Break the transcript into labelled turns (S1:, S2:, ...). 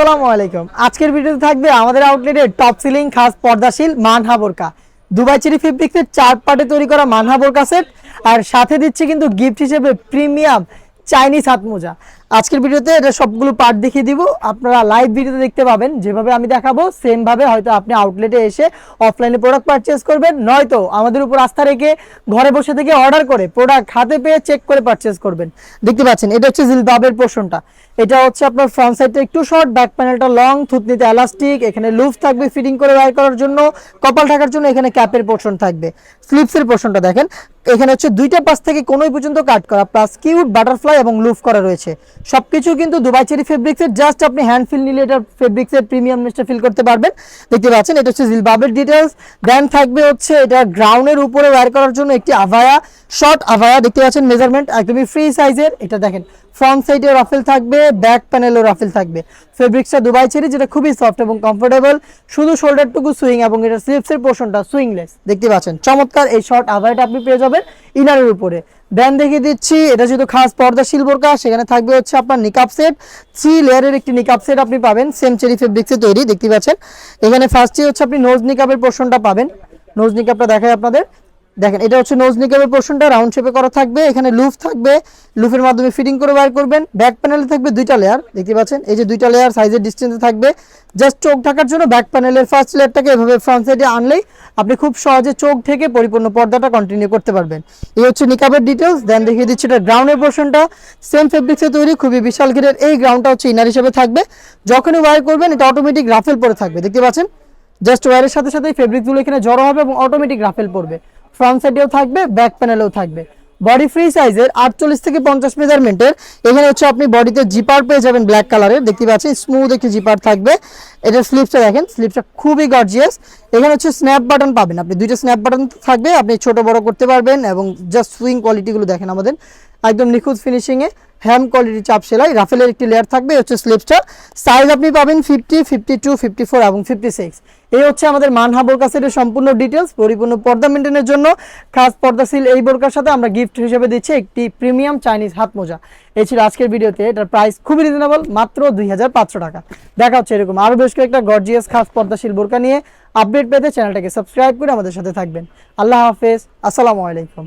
S1: আসসালামু আলাইকুম। আজকের ভিডিওতে থাকবে আমাদের আউটলেটের টপ সিলিং খাস পর্দাশীল মানহা বোরকা। দুবাই চেরি ফেব্রিক্সের চার পার্টে তৈরি করা মানহা বোরকা সেট আর সাথে দিচ্ছে কিন্তু গিফট হিসেবে প্রিমিয়াম চাইনিজ হাত মোজা আজকের ভিডিওতে এটা সবগুলো পার্ট দেখিয়ে দিব। আপনারা লাইভ ভিডিওতে দেখতে পাবেন, যেভাবে আমি দেখাবো সেম ভাবে হয়তো আপনি আউটলেটে এসে অফলাইনে প্রোডাক্ট পারচেস করবেন, নয়তো আমাদের উপর আস্থা রেখে ঘরে বসে থেকে অর্ডার করে প্রোডাক্ট হাতে পেয়ে চেক করে পারচেস করবেন। দেখতে পাচ্ছেন, এটা হচ্ছে জিলবাবের পোর্শনটা এটা হচ্ছে আপনার ফ্রন্ট সাইডটা একটু শর্ট ব্যাক প্যানেলটা লং থুতনিতে এলাস্টিক এখানে লুফ থাকবে ফিটিং করে বাইর করার জন্য, কপাল ঢাকার জন্য এখানে ক্যাপের পোর্শন থাকবে। স্লিপসের পোর্শনটা দেখেন, এখানে হচ্ছে দুইটা পাশ থেকে কোনোই পর্যন্ত কাট করা প্লাস কিউট বাটারফ্লাই এবং লুফ করা রয়েছে। সবকিছু কিন্তু দুবাই চেরি ফেব্রিক্সের জাস্ট আপনি হ্যান্ড ফিল নিলে এটা ফেব্রিক্সের প্রিমিয়ামনেসটা ফিল করতে পারবেন। দেখতে পাচ্ছেন, এটা হচ্ছে জিলবাবের ডিটেলস দেন থাকবে হচ্ছে এটা গ্রাউন্ডের উপরে ওয়্যার করার জন্য একটি আভায়া। শর্ট আভায়া দেখতে পাচ্ছেন মেজারমেন্ট একদমই ফ্রি সাইজের এটা দেখেন ফ্রন্ট সাইডে রাফেল থাকবে ব্যাক প্যানেলও রাফেল থাকবে। ফেব্রিক্সটা দুবাই চেরি যেটা খুবই সফট এবং কমফোর্টেবল শুধু শোল্ডারটুকু সুইং এবং এটা স্লিপসের পোর্শনটা সুইংলেস দেখতে পাচ্ছেন, চমৎকার এই শর্ট আভায়াটা আপনি পেয়ে যাবেন ইনারের উপরে। দেন দেখিয়ে দিচ্ছি, এটা যেহেতু খাস পর্দা শিলবোরকা সেখানে থাকবে হচ্ছে আপনার নিকাপ সেট থ্রি লেয়ারের একটি নিকাপ সেট আপনি পাবেন সেম চেরি ফেব্রিক্সে তৈরি, দেখতে পাচ্ছেন। এখানে ফার্স্টে হচ্ছে আপনি নোজ নিকাপের পোর্শনটা পাবেন। নোজ নিকাপটা দেখায় আপনাদের। দেখেন, এটা হচ্ছে নোজ নিকাপের পোর্শনটা রাউন্ড শেপে করা থাকবে। এখানে লুফ থাকবে। লুফের মাধ্যমে ফিটিং করে বাইর করবেন। ব্যাক প্যানেলে থাকবে দুইটা লেয়ার দেখতে পাচ্ছেন? এই যে দুইটা লেয়ার সাইজের ডিস্টেন্সে থাকবে। জাস্ট চোখ ঢাকার জন্য ব্যাক প্যানেলের ফার্স্ট লেয়ারটাকে এভাবে ফ্রন্ট সাইডে আনলেই আপনি খুব সহজে চোখ থেকে পরিপূর্ণ পর্দাটা কন্টিনিউ করতে পারবেন। এই হচ্ছে নিকাবের ডিটেলস দেন দেখিয়ে দিচ্ছি এটা গ্রাউন্ডের পোর্শনটা সেম ফেব্রিক্সে তৈরি, খুবই বিশাল ঘিরের এই গ্রাউন্ডটা হচ্ছে ইনার হিসেবে থাকবে। যখনই ওয়ার করবেন, এটা অটোমেটিক রাফেল পরে থাকবে। দেখতে পাচ্ছেন? জাস্ট ওয়ারের সাথে সাথে ফেব্রিকগুলো এখানে জড়ো হবে এবং অটোমেটিক রাফেল পড়বে। ফ্রন্ট সাইডেও থাকবে, ব্যাক প্যানেলেও থাকবে। বডি ফ্রি সাইজের আটচল্লিশ থেকে পঞ্চাশ মেজারমেন্টের। এখানে হচ্ছে আপনি বডিতে জিপার পেয়ে যাবেন ব্ল্যাক কালারের। দেখতে পাচ্ছেন স্মুথ একটি জিপার থাকবে। এটার স্লিপটা দেখেন স্লিপটা খুবই গর্জিয়াস এখানে হচ্ছে স্ন্যাপ বাটন পাবেন আপনি। দুইটা স্ন্যাপ বাটন থাকবে, আপনি ছোট বড় করতে পারবেন এবং জাস্ট সুইং কোয়ালিটিগুলো দেখেন আমাদের। একদম নিখুঁত ফিনিশিংয়ে হ্যাম কোয়ালিটি চাপ সেলাই রাফেলের একটি লেয়ার থাকবে হচ্ছে স্লিপসটা সাইজ আপনি পাবেন fifty fifty two fifty four এবং ফিফটি সিক্স এই হচ্ছে আমাদের মানহা বোরকা সেটের সম্পূর্ণ ডিটেলস পরিপূর্ণ পর্দা মেনটেনের জন্য। খাস পর্দা সিল এই বোরকার সাথে আমরা গিফট হিসেবে দিচ্ছি একটি প্রিমিয়াম চাইনিজ হাত মোজা। এই ছিল আজকের ভিডিওতে, এটার প্রাইস খুবই রিজনেবল মাত্র দুই হাজার পাঁচশো টাকা। দেখা হচ্ছে এরকম আরও বেশ কয়েকটা গর্জিয়াস খাস পর্দাশীল বোরকা নিয়ে। আপডেট পেতে চ্যানেলটাকে সাবস্ক্রাইব করে আমাদের সাথে থাকবেন। আল্লাহ হাফেজ, আসসালামু আলাইকুম।